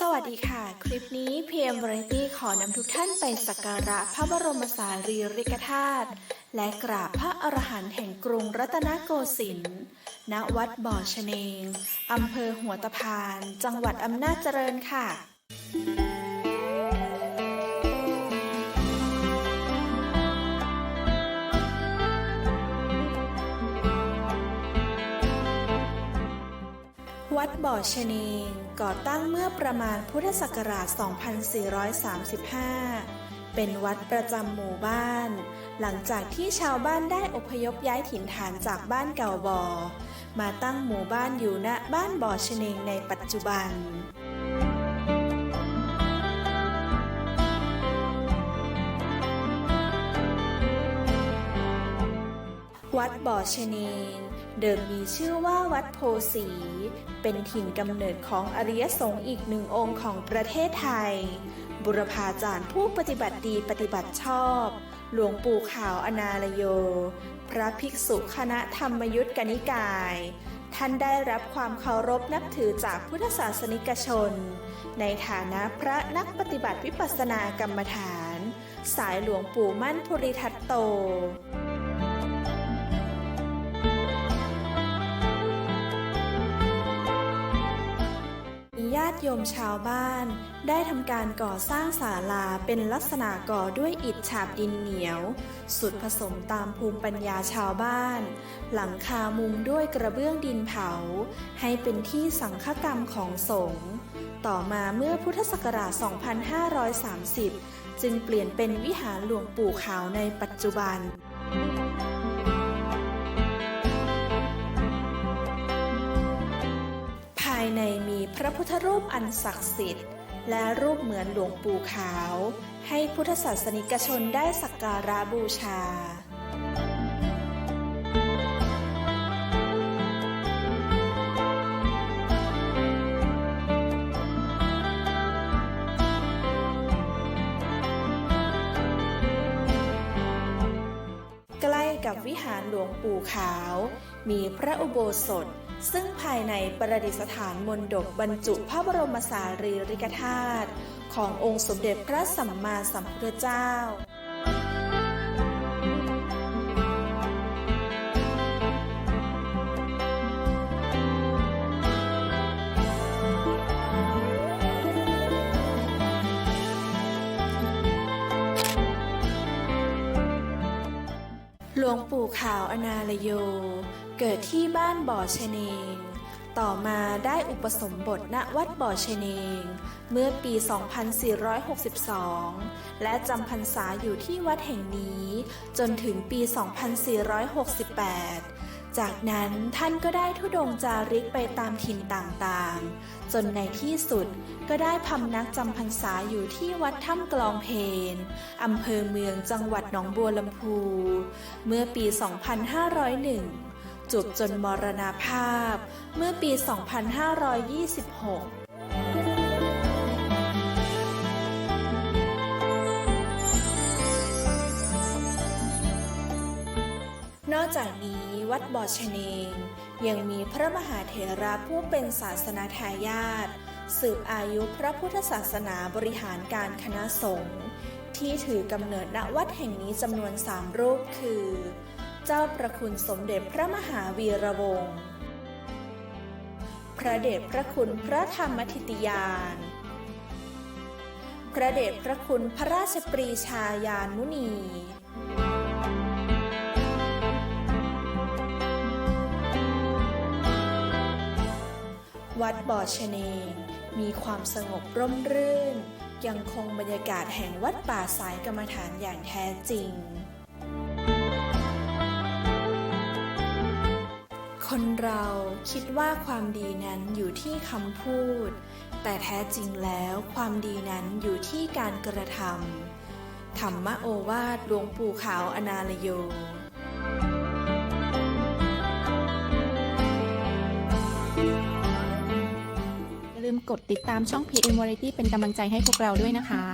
สวัสดีค่ะ คลิปนี้ PM Variety ขอนำทุกท่านไปสักการะพระบรมสารีริกธาตุและกราบพระอรหันต์แห่งกรุงรัตนโกสินทร์ณวัดบ่อชเนงอำเภอหัวตะพาน จังหวัดอำนาจเจริญค่ะ วัดบ่อชนงก่อตั้งเมื่อประมาณพุทธศักราช 2435 เป็นวัดประจำหมู่บ้าน หลังจากที่ชาวบ้านได้อพยพย้ายถิ่นฐานจากบ้านเก่าบ่อ มาตั้งหมู่บ้านอยู่ณบ้านบ่อชนงในปัจจุบัน วัดบ่อชเนงเดิมมีชื่อว่าวัดโพสี เป็นถิ่นกำเนิดของอริยสงฆ์อีกหนึ่งองค์ของประเทศไทย บุรพาจารย์ผู้ปฏิบัติดีปฏิบัติชอบ หลวงปู่ขาวอนาลโย พระภิกษุคณะธรรมยุทธกนิกาย ท่านได้รับความเคารพนับถือจากพุทธศาสนิกชน ในฐานะพระนักปฏิบัติวิปัสสนากรรมฐาน สายหลวงปู่มั่นภูริทัตโต ติโยมชาวบ้าน ได้ทำการก่อสร้างศาลาเป็นลักษณะก่อด้วยอิฐฉาบดินเหนียว สุดผสมตามภูมิปัญญาชาวบ้าน หลังคามุงด้วยกระเบื้องดินเผา ให้เป็นที่สังฆกรรมของสงฆ์ต่อมาเมื่อพุทธศักราช 2530 จึงเปลี่ยนเป็นวิหารหลวงปู่ขาวในปัจจุบัน พระพุทธรูปอันศักดิ์สิทธิ์ และรูปเหมือนหลวงปู่ขาว ให้พุทธศาสนิกชนได้สักการะบูชา วิหารหลวงปู่ขาว มีพระอุโบสถ ซึ่งภายในประดิษฐานมนดบบรรจุพระบรมสารีริกธาตุขององค์สมเด็จพระสัมมาสัมพุทธเจ้า หลวงปู่ขาวอนาลโย เกิดที่บ้านบ่อชเนง ต่อมาได้อุปสมบทณวัดบ่อชเนง เมื่อปี 2462 และจำพรรษาอยู่ที่วัดแห่งนี้ จนถึงปี 2468 จากนั้นท่านก็ได้ทุดงจาริกไปตามถิ่นต่างๆ จนในที่สุดก็ได้พำนักจำพรรษาอยู่ที่วัดถ้ำกลองเพนอำเภอเมืองจังหวัดหนองบัวลำพู เมื่อปี 2501 จุบจนมรณาภาพเมื่อปี 2526 นอกจากนี้วัดบ่อชเนง ยังมีพระมหาเถระผู้เป็นศาสนาทายาทสืบอายุพระพุทธศาสนาบริหารการคณะสงฆ์ที่ถือกำเนิดณวัดแห่งนี้จำนวนสามรูปคือ เจ้าประคุณสมเด็จพระมหาวีระวงศ์พระเดชพระคุณพระธรรมทิติยาน พระเดชพระคุณพระราชปรีชายานมุนี วัดบ่อชเน มีความสงบร่มรื่น ยังคงบรรยากาศแห่งวัดป่าสายกรรมฐานอย่างแท้จริง คนเราคิดว่าความดีนั้นอยู่ที่คำพูด แต่แท้จริงแล้วความดีนั้นอยู่ที่การกระทำธรรมโอวาทหลวงปู่ขาวอนาลโย มกดติดตามช่อง PM Variety เป็นกำลังใจให้พวกเราด้วยนะคะ